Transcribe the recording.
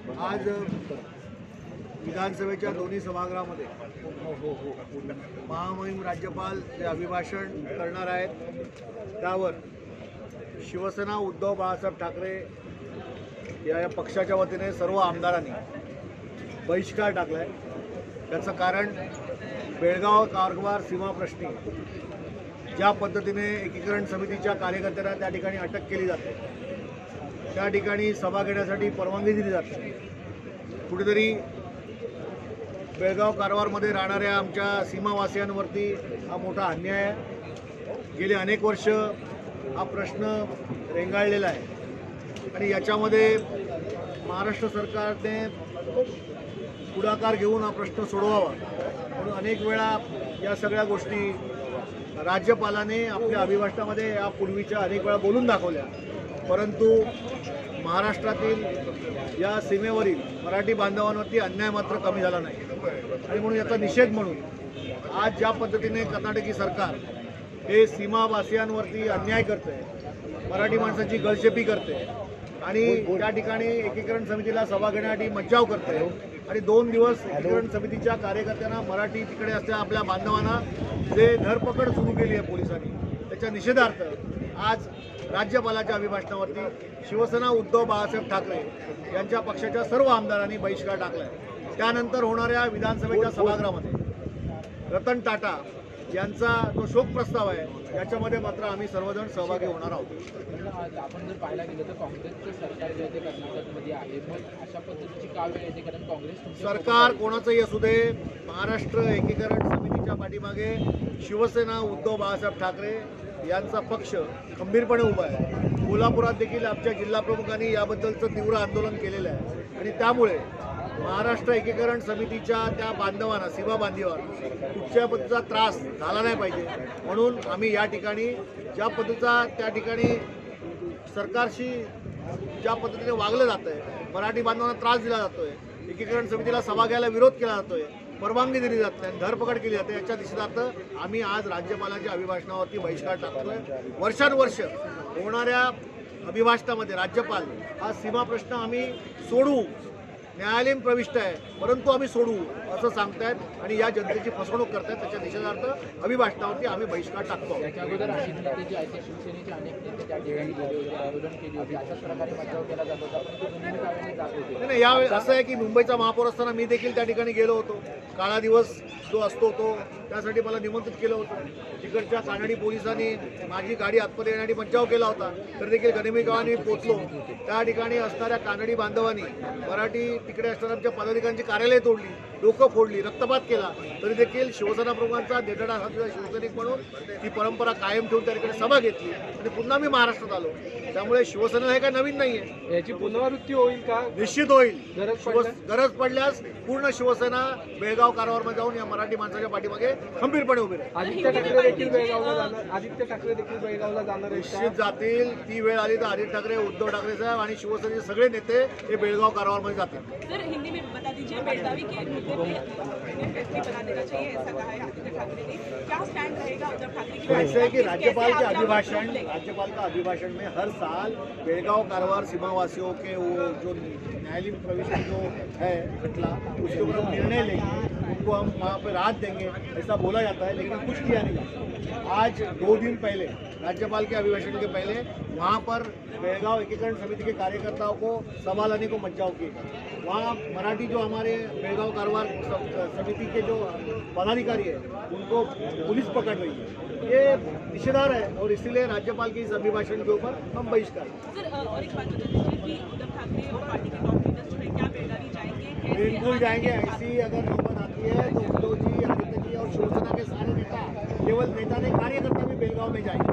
आज विधानसभेच्या दोन्ही सभागृहामध्ये महामहिम राज्यपाल जे अभिभाषण करणार आहेत त्यावर शिवसेना उद्धव बाळासाहेब ठाकरे या या पक्षाच्या वतीने सर्व आमदारांनी बहिष्कार टाकला आहे त्याचं कारण बेळगाव कारगवार सीमाप्रश्नी ज्या पद्धतीने एकीकरण समितीच्या कार्यकर्त्यांना त्या ठिकाणी अटक केली जाते. त्या ठिकाणी सभा घेण्यासाठी परवानगी दिली जाते. कुठेतरी बेळगाव कारवारमध्ये राहणाऱ्या आमच्या सीमावासियांवरती हा मोठा अन्याय आहे. गेली अनेक वर्ष हा प्रश्न रेंगाळलेला आहे. आणि याच्यामध्ये महाराष्ट्र सरकारने पुढाकार घेऊन हा प्रश्न सोडवावा म्हणून अनेक वेळा या सगळ्या गोष्टी राज्यपालाने आपल्या अभिभाषणामध्ये या पूर्वीच्या अनेक वेळा बोलून दाखवल्या. परंतु महाराष्ट्रातील या सीमेवरील मराठी बांधवांवरती अन्याय मात्र कमी झाला नाही. आणि म्हणून याचा निषेध म्हणून आज ज्या पद्धतीने कर्नाटकी सरकार हे सीमावासियांवरती अन्याय करते मराठी माणसाची गळचेपी करते आणि त्या ठिकाणी एकीकरण समितीला सभा घेण्यासाठी मज्जाव करते आणि दोन दिवस एकीकरण समितीच्या कार्यकर्त्यांना मराठी तिकडे असलेल्या आपल्या बांधवांना जे धरपकड सुरू केली आहे पोलिसांनी त्याच्या निषेधार्थ आज राज्यपालाच्या अभिभाषणावरती शिवसेना उद्धव बाळासाहेब ठाकरे यांच्या पक्षाच्या सर्व आमदारांनी बहिष्कार टाकला आहे त्यानंतर होणाऱ्या विधानसभेच्या सभागृहामध्ये रतन टाटा यांचा जो शोक प्रस्ताव आहे याच्यामध्ये मात्र आम्ही सर्वजण सहभागी होणार आहोत. आपण जर पाहायला गेलं तर काँग्रेसचं सरकार जे ते कर्नाटकमध्ये आहे. मग अशा पद्धतीची का वेळ येते? कारण काँग्रेस सरकार कोणाचंही असू दे महाराष्ट्र एकीकरण समितीच्या पाठीमागे शिवसेना उद्धव बाळासाहेब ठाकरे यांचा पक्ष खंबीरपणे उभा आहे. कोल्हापुरात देखील आमच्या जिल्हा प्रमुखांनी याबद्दलचं तीव्र आंदोलन केलेलं आहे. आणि त्यामुळे महाराष्ट्र एकीकरण समितीच्या त्या बांधवांना सीमा बांधीवर कुठच्या पद्धतीचा त्रास झाला नाही पाहिजे. म्हणून आम्ही या ठिकाणी ज्या पद्धतीचा त्या ठिकाणी सरकारशी ज्या पद्धतीने वागलं जात आहे मराठी बांधवांना त्रास दिला जातो आहे एकीकरण समितीला सभा घ्यायला विरोध केला जातो आहे परवानगी दिली जात नाही धरपकड केली जाते याच्या निषेधार्थ आम्ही आज राज्यपालांच्या अभिभाषणावरती बहिष्कार टाकतोय. वर्षानुवर्ष होणाऱ्या अभिभाषणामध्ये राज्यपाल हा सीमा प्रश्न आम्ही सोडू न्यायालयीन प्रविष्ट आहे परंतु आम्ही सोडवू असं सांगतायत आणि या जनतेची फसवणूक करतायत. त्याच्या निषेधार्थ अभिभाषणावरती आम्ही बहिष्कार टाकतो. नाही यावेळी असं आहे की मुंबईचा महापौर असताना मी देखील त्या ठिकाणी गेलो होतो. काळा दिवस जो असतो तो त्यासाठी मला निमंत्रित केलं होतं. तिकडच्या कानडी पोलिसांनी माझी गाडी आतमध्ये येण्यासाठी बचाव केला होता. तर देखील गणमी गावाने मी पोचलो त्या ठिकाणी असणाऱ्या कानडी बांधवांनी मराठी तिकडे असणाऱ्या आमच्या पदाधिकाऱ्यांची कार्यालय तोडली. डोकं फोडली रक्तपात केला तरी देखील शिवसेना प्रमुखांचा देटाडा साधलेला शिवसैनिक म्हणून ती परंपरा कायम ठेवून त्या ठिकाणी सभा घेतली. आणि पुन्हा मी महाराष्ट्रात आलो. त्यामुळे शिवसेना हे काय नवीन नाहीये. याची पुनरावृत्ती होईल का? निश्चित होईल. गरज पडल्यास? पूर्ण शिवसेना बेळगाव कारवारमध्ये जाऊन या मराठी माणसाच्या पाठीमागे खंबीरपणे उभे राहील. आदित्य ठाकरे देखील बेळगावला जाणार आदित्य ठाकरे देखील बेळगावला जाणार? निश्चित जातील. ती वेळ आली तर आदित्य ठाकरे उद्धव ठाकरे साहेब आणि शिवसेनेचे सगळे नेते हे बेळगाव कारवारमध्ये जातील. मुद्दे पे बना देना चाहिए ऐसा कहा है आदित्य ठाकरे ने। क्या स्टैंड रहेगा उद्धव ठाकरे की ऐसा है कि राज्यपाल के अभिभाषण राज्यपाल का अभिभाषण में हर साल बेलगांव कारवार सीमावासियों के वो जो न्यायालयीन प्रविष्टि जो है खटला उसके ऊपर हम निर्णय लेंगे। उनको हम वहाँ पे राहत देंगे ऐसा बोला जाता है लेकिन कुछ किया नहीं आज दो दिन पहले राज्यपाल के अभिभाषण के पहले वहाँ पर बेलगांव एकीकरण समिति के कार्यकर्ताओं को सभा लाने को मज्जाव किया वहाँ मराठी जो हमारे बेलगांव कारवार स- समिति के जो पदाधिकारी है उनको पुलिस पकड़ रही है। ये निषेधार है और इसीलिए राज्यपाल के इस अभिभाषण के ऊपर हम बहिष्कार सर और एक बात बता दीजिए कि उद्धव ठाकरे और पार्टी के टॉप लीडर्स जो क्या बेलगावी जाएँगे? कैसे बिल्कुल जाएँगे। ऐसी अगर नौबत आती है तो उद्धव जी आदित्य जी और शिवसेना के सारे नेता केवल नेता नहीं कार्यकर्ता भी बेलगांव में जाएँगे।